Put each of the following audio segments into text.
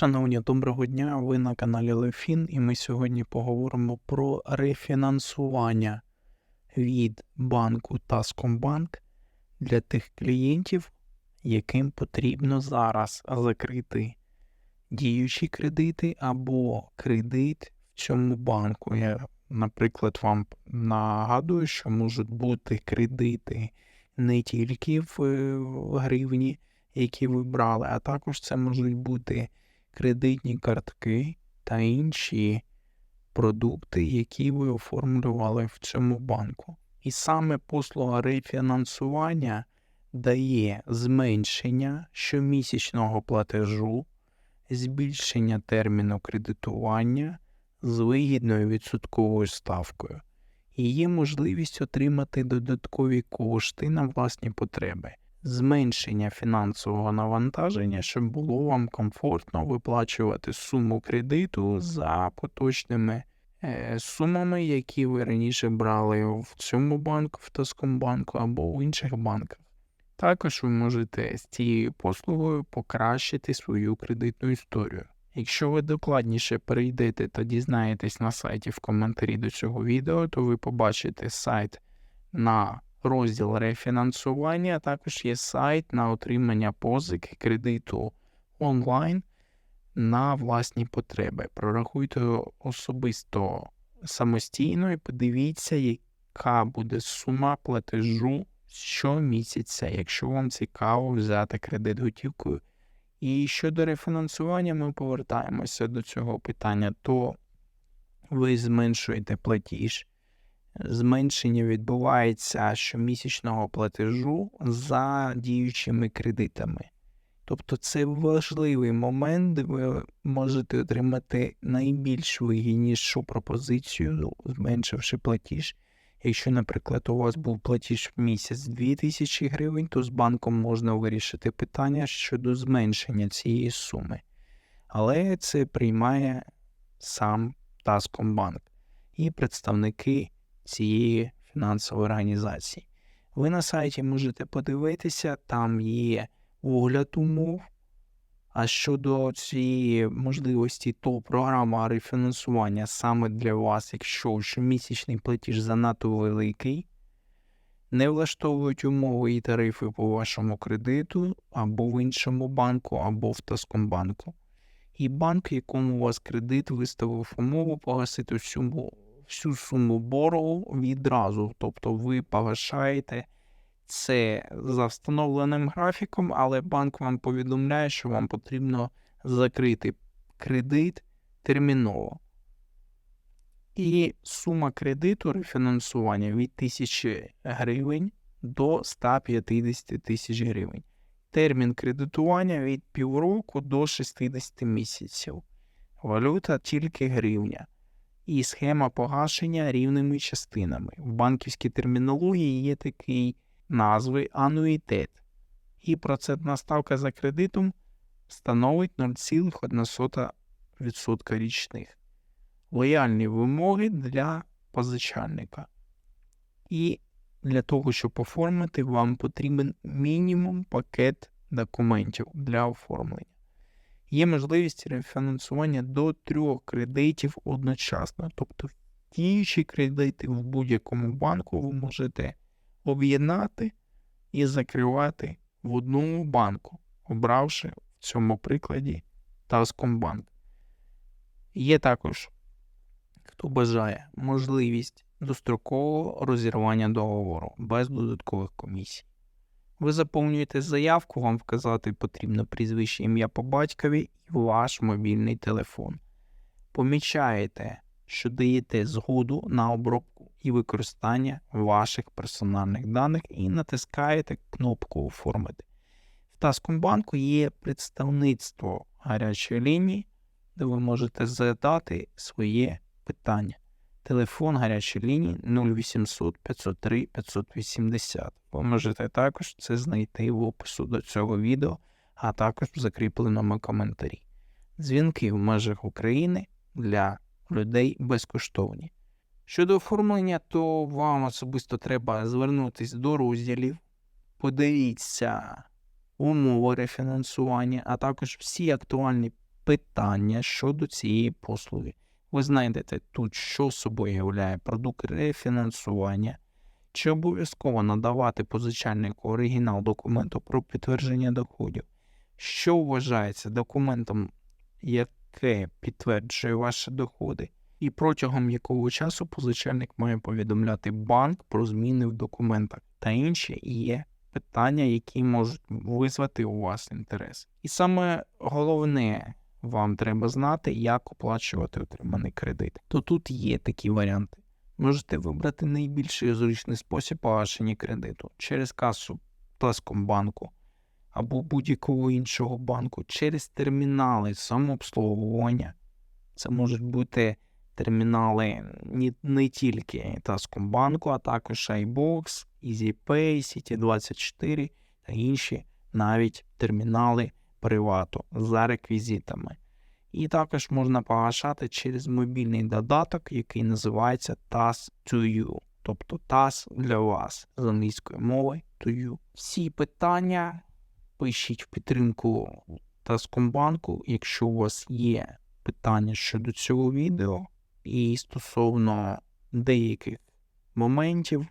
Шановні, доброго дня! Ви на каналі Лефін, і ми сьогодні поговоримо про рефінансування від банку Таскомбанк для тих клієнтів, яким потрібно зараз закрити діючі кредити або кредит в цьому банку. Я, наприклад, вам нагадую, що можуть бути кредити не тільки в е, гривні, які ви брали, а також це можуть бути кредитні картки та інші продукти, які ви оформлювали в цьому банку. І саме послуга рефінансування дає зменшення щомісячного платежу, збільшення терміну кредитування з вигідною відсотковою ставкою. І є можливість отримати додаткові кошти на власні потреби зменшення фінансового навантаження, щоб було вам комфортно виплачувати суму кредиту за поточними е, сумами, які ви раніше брали в цьому банку, в Таскомбанку або в інших банках. Також ви можете з цією послугою покращити свою кредитну історію. Якщо ви докладніше перейдете та дізнаєтесь на сайті в коментарі до цього відео, то ви побачите сайт на розділ рефінансування, також є сайт на отримання позики кредиту онлайн на власні потреби. Прорахуйте особисто самостійно і подивіться, яка буде сума платежу щомісяця, якщо вам цікаво взяти кредит готівкою. І щодо рефінансування, ми повертаємося до цього питання, то ви зменшуєте платіж, зменшення відбувається щомісячного платежу за діючими кредитами. Тобто це важливий момент, де ви можете отримати найбільш вигіднішу пропозицію, зменшивши платіж. Якщо, наприклад, у вас був платіж в місяць 2000 гривень, то з банком можна вирішити питання щодо зменшення цієї суми. Але це приймає сам Таскомбанк і представники цієї фінансової організації. Ви на сайті можете подивитися, там є огляд умов. А щодо цієї можливості, то програма рефінансування саме для вас, якщо щомісячний платіж занадто великий, не влаштовують умови і тарифи по вашому кредиту або в іншому банку, або в Таскомбанку. І банк, якому у вас кредит, виставив умову погасити всю всю суму боргу відразу. Тобто ви погашаєте це за встановленим графіком, але банк вам повідомляє, що вам потрібно закрити кредит терміново. І сума кредиту рефінансування від 1000 гривень до 150 тисяч гривень. Термін кредитування від півроку до 60 місяців. Валюта тільки гривня і схема погашення рівними частинами. В банківській термінології є такі назви ануїтет, і процентна ставка за кредитом становить 0,1% річних. Лояльні вимоги для позичальника. І для того, щоб оформити, вам потрібен мінімум пакет документів для оформлення. Є можливість рефінансування до трьох кредитів одночасно. Тобто діючі кредити в будь-якому банку ви можете об'єднати і закривати в одному банку, обравши в цьому прикладі Таскомбанк. Є також, хто бажає, можливість дострокового розірвання договору без додаткових комісій. Ви заповнюєте заявку, вам вказати потрібно прізвище ім'я по батькові і ваш мобільний телефон. Помічаєте, що даєте згоду на обробку і використання ваших персональних даних і натискаєте кнопку Оформити. В Таскомбанку є представництво гарячої лінії, де ви можете задати своє питання. Телефон гарячої лінії 0800 503 580. Ви можете також це знайти в опису до цього відео, а також в закріпленому коментарі. Дзвінки в межах України для людей безкоштовні. Щодо оформлення, то вам особисто треба звернутися до розділів, подивіться умови рефінансування, а також всі актуальні питання щодо цієї послуги. Ви знайдете тут, що собою являє продукт рефінансування, чи обов'язково надавати позичальнику оригінал документу про підтвердження доходів, що вважається документом, яке підтверджує ваші доходи, і протягом якого часу позичальник має повідомляти банк про зміни в документах? Та інші є питання, які можуть визвати у вас інтерес. І саме головне, вам треба знати, як оплачувати отриманий кредит. То тут є такі варіанти. Можете вибрати найбільший зручний спосіб погашення кредиту через касу Таскомбанку або будь-якого іншого банку через термінали самообслуговування. Це можуть бути термінали не, не тільки Таскомбанку, а також iBox, EasyPay, City24 та інші навіть термінали привату за реквізитами. І також можна погашати через мобільний додаток, який називається TAS to You, тобто TAS для вас з англійської мови to you. Всі питання пишіть в підтримку Таскомбанку, якщо у вас є питання щодо цього відео, і стосовно деяких моментів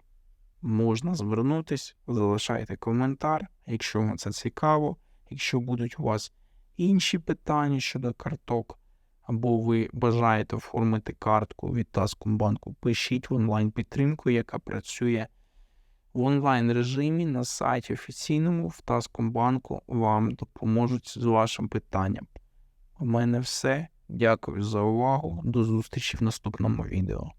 можна звернутись, залишайте коментар, якщо вам це цікаво, якщо будуть у вас інші питання щодо карток, або ви бажаєте оформити картку від Таскомбанку, пишіть в онлайн-підтримку, яка працює в онлайн режимі на сайті офіційному в Таскомбанку вам допоможуть з вашим питанням. У мене все. Дякую за увагу. До зустрічі в наступному відео.